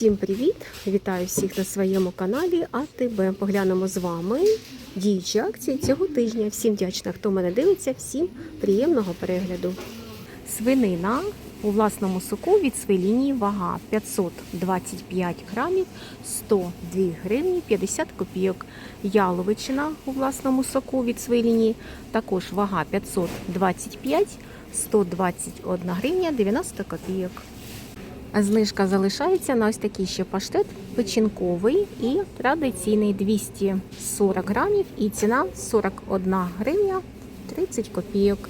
Всім привіт! Вітаю всіх на своєму каналі АТБ. Поглянемо з вами діючі акції цього тижня. Всім вдячна, хто мене дивиться, всім приємного перегляду. Свинина у власному соку від свинінії вага 525 грамів 102 гривні 50 копійок. Яловичина у власному соку від свинінії також вага 525 121 гривня 90 копійок. Знижка залишається на ось такий ще паштет. Печінковий і традиційний. 240 грамів і ціна 41 гривня 30 копійок.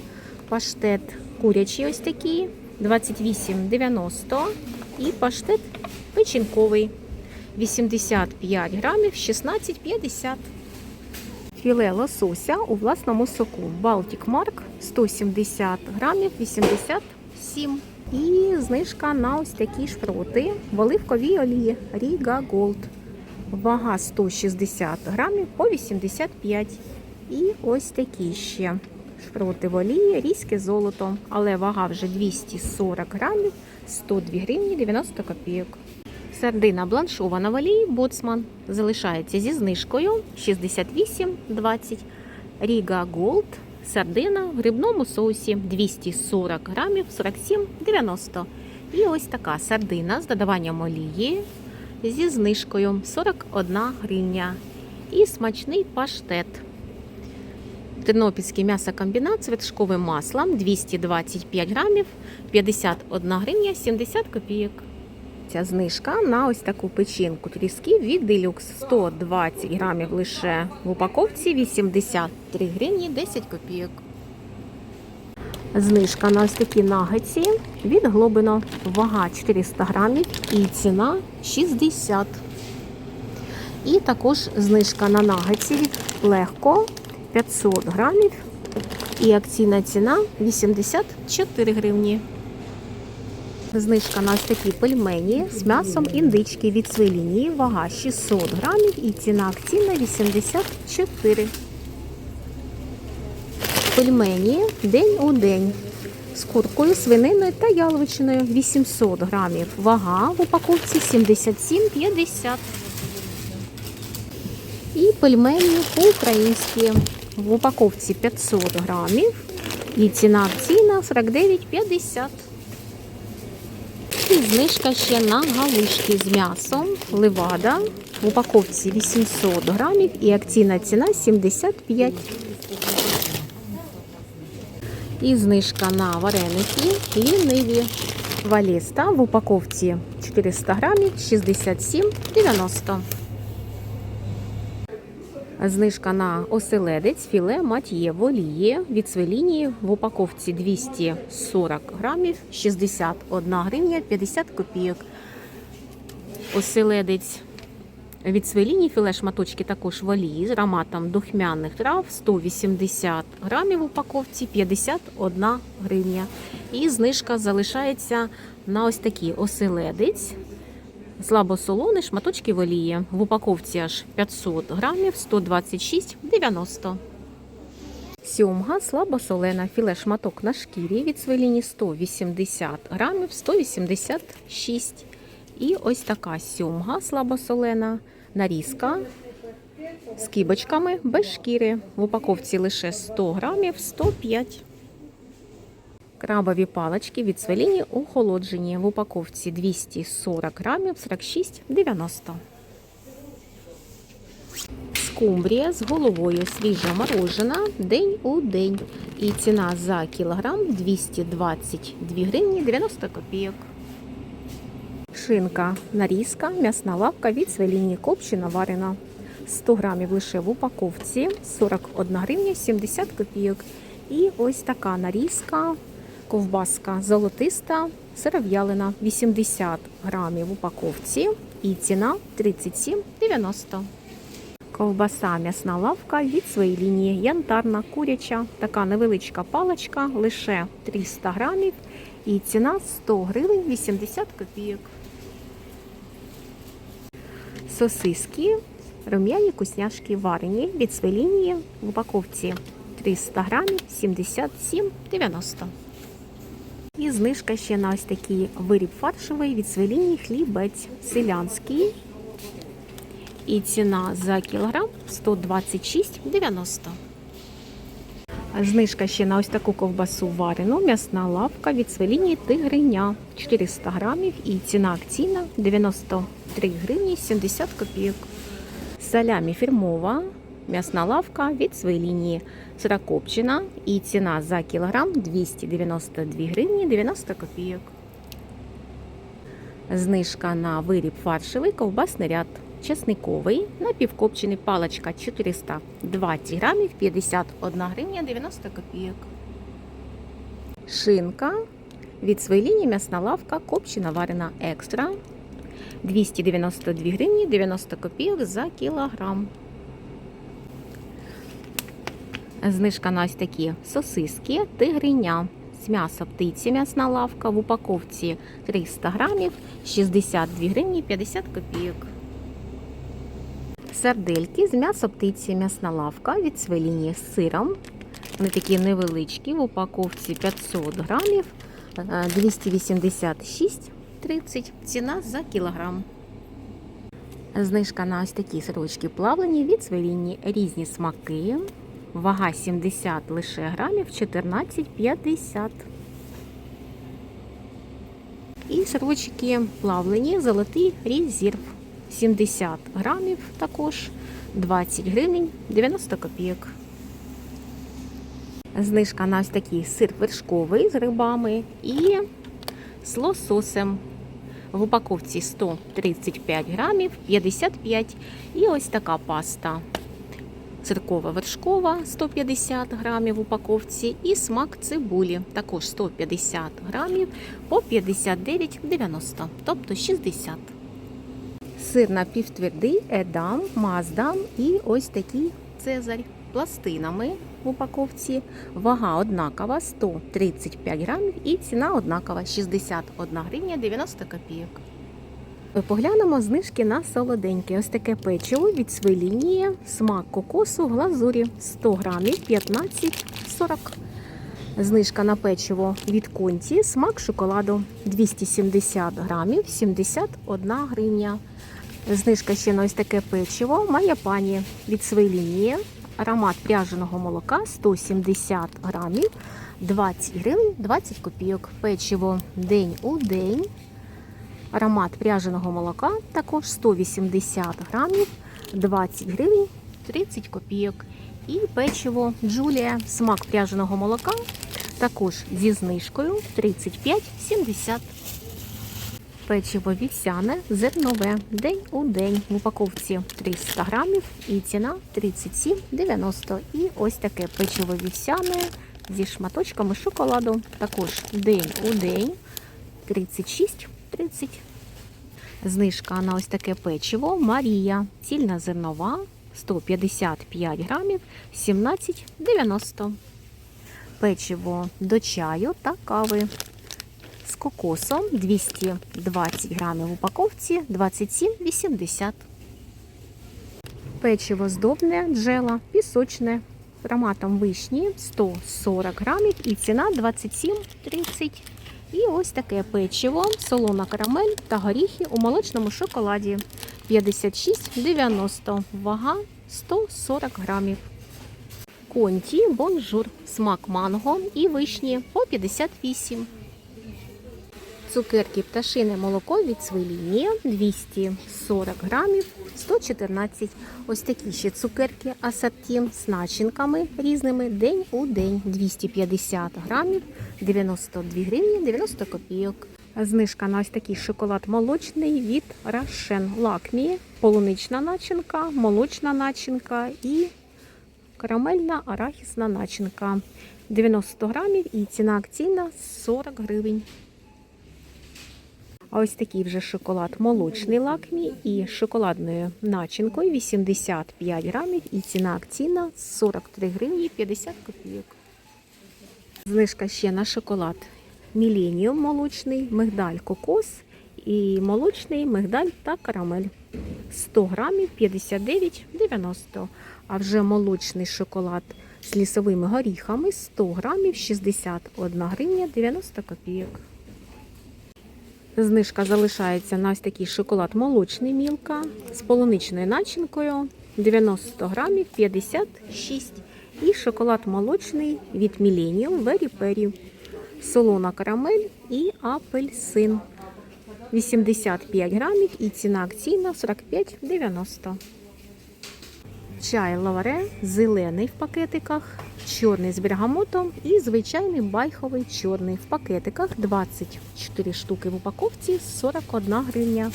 Паштет курячий ось такий 28,90 і паштет печінковий 85 грамів 16,50. Філе лосося у власному соку. Baltic Mark 170 грамів 87 і знижка на ось такі шпроти в оливковій олії Riga Gold. Вага 160 грамів по 85. І ось такі ще шпроти в олії, різьке золото. Але вага вже 240 грамів, 102 гривні 90 копійок. Сардина бланшована в олії Боцман залишається зі знижкою 68,20. Ріга Голд сардина в грибному соусі 240 грамів 47,90. І ось така сардина з додаванням олії зі знижкою 41 гривня. І смачний паштет. Тернопільський м'ясокомбінат з вершковим маслом 225 грамів 51 гривня 70 копійок. Ця знижка на ось таку печінку тріски від Deluxe 120 грамів лише в упаковці 83 гривні 10 копійок. Знижка на ось такі нагетсі від Глобино. Вага 400 грамів і ціна 60. І також знижка на нагетсі від Легко 500 грамів. І акційна ціна 84 гривні. Знижка на ось такі пельмені з м'ясом індички від свинини, вага 600 грамів і ціна акційна 84. Пельмені день у день з куркою, свининою та яловичиною 800 грамів. Вага в упаковці 77,50. І пельмені по-українськи в упаковці 500 грамів. І ціна акційна 49,50. І знижка ще на галушки з м'ясом. Левада в упаковці 800 грамів і акційна ціна 75. І знижка на вареники ліниві. Валіста в упаковці 400 грамів 67,90. Знижка на оселедець філе мат'є в олії від свелінії в упаковці 240 грамів 61 гривня 50 копійок. Оселедець від свеліні філе шматочки також в з ароматом духмяних трав 180 грамів в упаковці 51 гривня. І знижка залишається на ось такий оселедець Слабосолоний шматочки олії. В упаковці аж 500 грамів 126,90. Сьомга слабосолена філе шматок на шкірі від свеліні 180 грамів 186. І ось така сьомга слабосолена нарізка з кибочками без шкіри. В упаковці лише 100 грамів 105. Крабові палички від свеліні охолоджені в упаковці 240 грамів 46,90. Скумбрія з головою свіжа морожена день у день. І ціна за кілограм 222 гривні 90 копійок. Шинка нарізка, м'ясна лапка від свеліні копчена варена. 100 грамів лише в упаковці 41 гривня 70 копійок. І ось така нарізка ковбаска золотиста, сиров'ялина 80 грамів в упаковці і ціна 37,90. Ковбаса м'ясна лавка від своєї лінії янтарна куряча. Така невеличка паличка, лише 300 грамів і ціна 100 гривень 80 копійок. Сосиски, рум'яні кусняшки варені від своєї лінії в упаковці 300 грамів 77,90. І знижка ще на ось такий виріб фаршовий від свеліні хлібець селянський. І ціна за кілограм 126,90. Знижка ще на ось таку ковбасу варену, м'ясна лавка від свеліні тигриня 400 грамів і ціна акційна 93 гривні 70 копійок. Салямі фірмова, м'ясна лавка від своєї лінії сирокопчена і ціна за кілограм 292 гривні 90 копійок. Знижка на виріб фаршевий ковбасний ряд. Чесниковий, напівкопчений паличка 420 грамів 51 гривня 90 копійок. Шинка від своєї лінії м'ясна лавка копчена варена екстра 292 гривні 90 копійок за кілограм. Знижка на ось такі сосиски тигриня. З м'яса птиці м'ясна лавка в упаковці 300 грамів 62 гривні 50 копійок. Сардельки з м'яса птиці м'ясна лавка від свеліні з сиром. Вони такі невеличкі в упаковці 500 грамів 286,30 ціна за кілограм. Знижка на ось такі сирочки плавлені від свеліні різні смаки. Вага 70 лише грамів 14,50. І сирочки плавлені золотий резерв 70 грамів також 20 гривень 90 копійок. Знижка на ось такий сир вершковий з рибами і з лососем. В упаковці 135 грамів 55. І ось така паста. Циркова вершкова 150 грамів в упаковці і смак цибулі також 150 грамів по 59,90, тобто 60. Сир напівтвердий, едам, маздам і ось такий цезарь пластинами в упаковці. Вага однакова 135 грамів і ціна однакова 61 гривня 90 копійок. Поглянемо знижки на солоденьке. Ось таке печиво від свелінії, смак кокосу в глазурі 100 грамів 15,40. Знижка на печиво від конті, смак шоколаду 270 грамів 71 гривня. Знижка ще на ось таке печиво має пані від свелінії. Аромат пряженого молока 170 грамів 20 гривень 20 копійок. Печиво день у день. Аромат пряженого молока також 180 грамів, 20 гривень 30 копійок. І печиво Джулія, смак пряженого молока, також зі знижкою 35,70. Печиво вівсяне, зернове, день у день в упаковці 300 грамів і ціна 37,90. І ось таке печиво вівсяне зі шматочками шоколаду, також день у день 36,30. Знижка на ось таке печиво Марія. Цільна зернова 155 грамів 17,90. Печиво до чаю та кави. З кокосом 220 грамів в упаковці 27,80. Печиво здобне джела пісочне ароматом вишні 140 грамів і ціна 27,30. І ось таке печиво, солона карамель та горіхи у молочному шоколаді 56,90, вага 140 грамів. Конті, бонжур, смак манго і вишні по 58. Цукерки пташине молоко від свеліні 240 грамів 114. Ось такі ще цукерки асорті з начинками різними день у день 250 грамів 92 гривні 90 копійок. Знижка на ось такий шоколад молочний від Рошен Лакмі, полунична начинка, молочна начинка і карамельна арахісна начинка. 90 грамів і ціна акційна 40 гривень. А ось такий вже шоколад молочний лакмі і шоколадною начинкою 85 грамів і ціна акційна 43 гривні 50 копійок. Знижка ще на шоколад Міленіум молочний, мигдаль кокос і молочний мигдаль та карамель. 100 грамів 59,90. А вже молочний шоколад з лісовими горіхами 100 грамів 61 гривня 90 копійок. Знижка залишається на ось такий шоколад молочний мілка з полуничною начинкою 90 грамів 56 і шоколад молочний від Millennium Very Perry. Солона карамель і апельсин 85 грамів і ціна акційна 45,90. Чай лаваре зелений в пакетиках, чорний з бергамотом і звичайний байховий чорний в пакетиках 24 штуки в упаковці 41 гривня.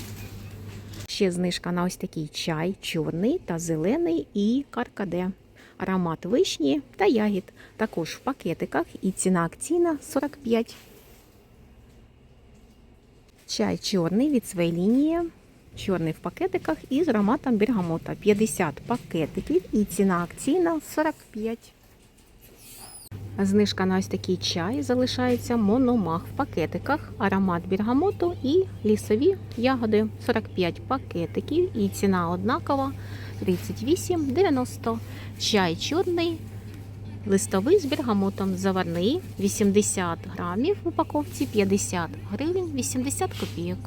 Ще знижка на ось такий чай чорний та зелений і каркаде. Аромат вишні та ягід. Також в пакетиках і ціна акційна 45. Чай чорний від своєї лінії. Чорний в пакетиках із ароматом бергамота. 50 пакетиків і ціна акційна 45. Знижка на ось такий чай залишається мономах в пакетиках, аромат бергамоту і лісові ягоди 45 пакетиків і ціна однакова 38,90. Чай чорний, листовий з бергамотом заварний 80 грамів в упаковці 50 гривень 80 копійок.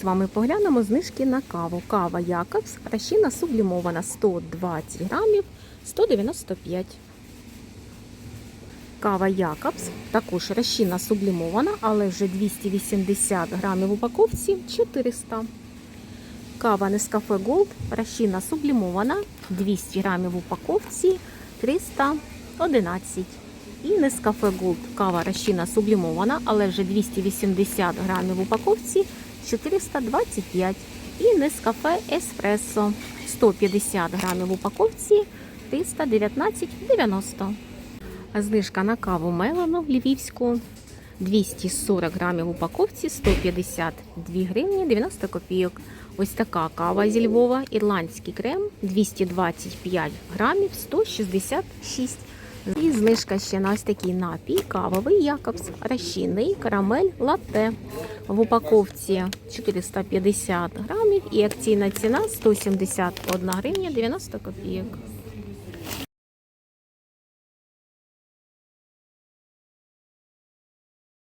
З вами поглянемо знижки на каву. Кава Якобс, ращина сублімована 120 грамів 195. Кава Якобс, також розчинна сублімована, але вже 280 грамів в упаковці 400. Кава Nescafe Gold, розчинна сублімована, 200 грамів в упаковці 311. І Nescafe Gold, кава розчинна сублімована, але вже 280 грамів в упаковці 425. І Nescafe Espresso, 150 грамів в упаковці 319,90. Знижка на каву Мелану львівську 240 грамів в упаковці 152 гривні 90 копійок. Ось така кава зі Львова, ірландський крем 225 грамів 166. І знижка ще на ось такий напій кавовий Якобс, розчинний карамель латте. В упаковці 450 грамів і акційна ціна 171 гривня 90 копійок.